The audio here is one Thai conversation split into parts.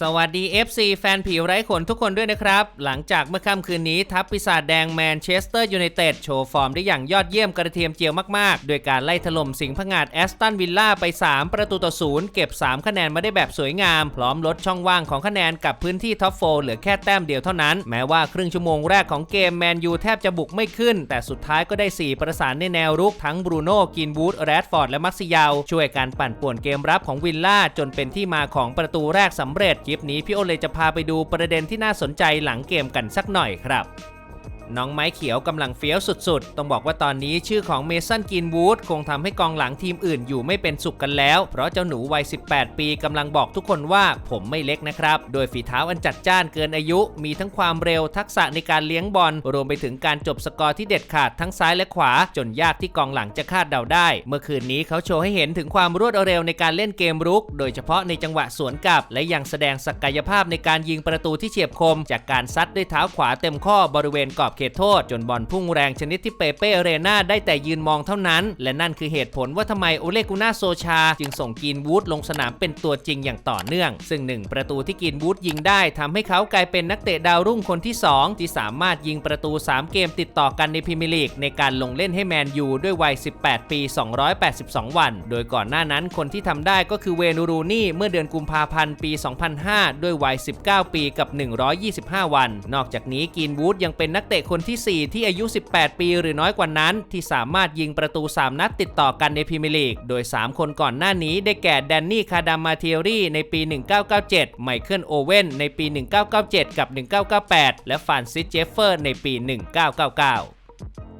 สวัสดี FC แฟนผิวไร้ขนทุกคนด้วยนะครับ หลังจากเมื่อค่ำคืนนี้ทัพปีศาจแดงแมนเชสเตอร์ยูไนเต็ดโชว์ฟอร์มได้อย่างยอดเยี่ยมกระเทียมเจียวมากๆ โดยการไล่ถล่มสิงห์ผงาดแอสตันวิลล่าไป 3 ประตูต่อศูนย์เก็บ 3 คะแนนมาได้แบบสวยงาม พร้อมลดช่องว่างของคะแนนกับพื้นที่ท็อปโฟเหลือแค่แต้มเดียวเท่านั้น แม้ว่าครึ่งชั่วโมงแรกของเกมแมนยูแทบจะบุกไม่ขึ้น แต่สุดท้ายก็ได้ 4 ประสานในแนวรุกทั้งบรูโน่กินบูธแรดฟอร์ดและมักซิยาวช่วยการปั่นป่วนเกมรับของวิลล่าจนเป็นที่มาของประตูแรกสำเร็จคลิปนี้พี่โอเลยจะพาไปดูประเด็นที่น่าสนใจหลังเกมกันสักหน่อยครับ น้องไม้เขียวกำลังเฟี้ยวสุดๆ ต้องบอกว่าตอนนี้ชื่อของเมสันกินวูดคงทำให้กองหลังทีมอื่นอยู่ไม่เป็นสุขกันแล้ว เพราะเจ้าหนูวัย 18 ปีกำลังบอกทุกคนว่าผมไม่เล็กนะครับ โดยฝีเท้าอันจัดจ้านเกินอายุ มีทั้งความเร็วทักษะในการเลี้ยงบอล รวมไปถึงการจบสกอร์ที่เด็ดขาดทั้งซ้ายและขวา จนยากที่กองหลังจะคาดเดาได้ เมื่อคืนนี้เขาโชว์ให้เห็นถึงความรวดเร็วในการเล่นเกมรุก โดยเฉพาะในจังหวะสวนกลับ และยังแสดงศักยภาพในการยิงประตูที่เฉียบคม จากการซัดด้วยเท้าขวาเต็มข้อบริเวณกรอบเขตโทษ จนบอลพุ่งแรงชนิดที่เปเป้เรนาได้แต่ยืนมองเท่านั้น และนั่นคือเหตุผลว่าทำไมโอเลกุน่าโซชา จึงส่งกีนวูดลงสนามเป็นตัวจริงอย่างต่อเนื่อง ซึ่งหนึ่งประตูที่กีนวูดยิงได้ทำให้เขากลายเป็นนักเตะดาวรุ่งคนที่ 2 ที่สามารถยิงประตู 3 เกมติดต่อกันในพรีเมียร์ลีกในการลงเล่นให้แมนยูด้วยวัย 18 ปี 282 วัน โดยก่อนหน้านั้นคนที่ทำได้ก็คือเวนูรูนี่เมื่อเดือนกุมภาพันธ์ปี 2005 ด้วยวัย 19 ปีกับ 125 วัน นอกจากนี้กีนวูดยังเป็นนักเตะคนที่ 4 ที่อายุ 18 ปีหรือน้อยกว่านั้น ที่สามารถยิงประตู 3 นัดติดต่อกันในพรีเมียร์ลีก โดย 3 คนก่อนหน้านี้ได้แก่แดนนี่คาดามาเทียรี่ในปี 1997 ไมเคิลโอเว่นในปี 1997 กับ 1998 และฟานซิสเจฟเฟอร์ในปี 1999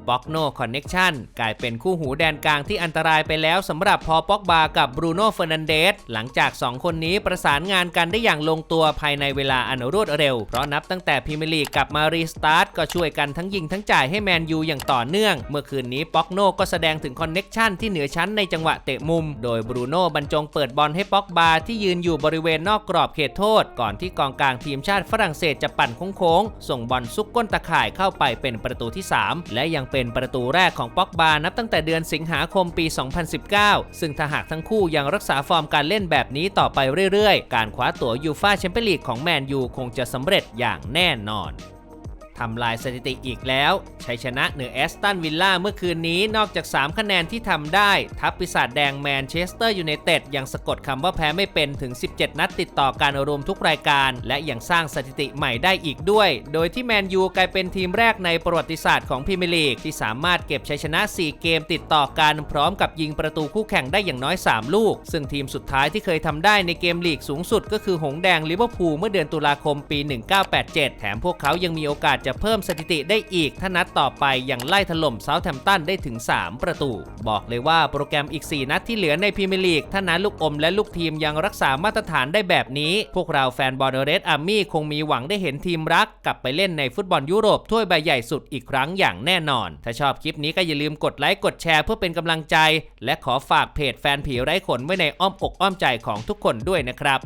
บ็อกโนคอนเน็กชันกลายเป็นคู่หูแดนกลางที่อันตรายไปแล้วสำหรับพอป็อกบากับบรูโน่เฟอร์นันเดสหลังจาก 2 คนนี้ประสานงานกันได้อย่างลงตัวภายในเวลาอันรวดเร็ว เพราะนับตั้งแต่พรีเมียร์ลีกกลับมารีสตาร์ทก็ช่วยกันทั้งยิงทั้งจ่ายให้แมนยูอย่างต่อเนื่อง เมื่อคืนนี้ป็อกโนก็แสดงถึงคอนเน็กชันที่เหนือชั้นในจังหวะเตะมุม โดยบรูโน่บรรจงเปิดบอลให้ป็อกบาที่ยืนอยู่บริเวณนอกกรอบเขตโทษ ก่อนที่กองกลางทีมชาติฝรั่งเศสจะปั่นโค้งๆส่งบอลซุกก้นตะข่ายเข้าไปเป็นประตูที่ 3 และยังเป็นประตูแรกของป็อกบานับตั้งแต่เดือนสิงหาคมปี 2019 ซึ่งถ้าหากทั้งคู่ยังรักษาฟอร์มการเล่นแบบนี้ต่อไปเรื่อยๆ การคว้าตั๋วยูฟ่าแชมเปี้ยนลีกของแมนยูคงจะสำเร็จอย่างแน่นอน ทำลายสถิติอีกแล้วชัยชนะเหนือแอสตันวิลล่าเมื่อคืนนี้นอกจาก 3 คะแนนที่ทำได้ ทัพปีศาจแดงแมนเชสเตอร์ยูไนเต็ดยังสะกดคำว่าแพ้ไม่เป็นถึง 17 นัดติดต่อการรวมทุกรายการ และยังสร้างสถิติใหม่ได้อีกด้วย โดยที่แมนยูกลายเป็นทีมแรกในประวัติศาสตร์ของพรีเมียร์ลีกที่สามารถเก็บชัยชนะ 4 เกมติดต่อกันพร้อมกับยิงประตูคู่แข่งได้อย่างน้อย 3 ลูก ซึ่งทีมสุดท้ายที่เคยทำได้ในเกมลีกสูงสุด ก็คือหงแดงลิเวอร์พูลเมื่อเดือนตุลาคมปี 1987 แถมพวกเขายังมีโอกาสจะเพิ่มสถิติได้อีกถ้านัดต่อไปยังไล่ถล่มเซาท์แธมป์ตันได้ถึง 3 ประตู บอกเลยว่าโปรแกรมอีก 4 นัดที่เหลือในพรีเมียร์ลีกถ้านัดลูกอมและลูกทีมยังรักษามาตรฐานได้แบบนี้ พวกเราแฟนบอลเรดอาร์มี่คงมีหวังได้เห็นทีมรัก กลับไปเล่นในฟุตบอลยุโรปถ้วยใบใหญ่สุดอีกครั้งอย่างแน่นอน ถ้าชอบคลิปนี้ก็อย่าลืมกดไลค์กดแชร์เพื่อเป็นกำลังใจ และขอฝากเพจแฟนผีไร้ขนไว้ในอ้อมอกอ้อมใจของทุกคนด้วยนะครับ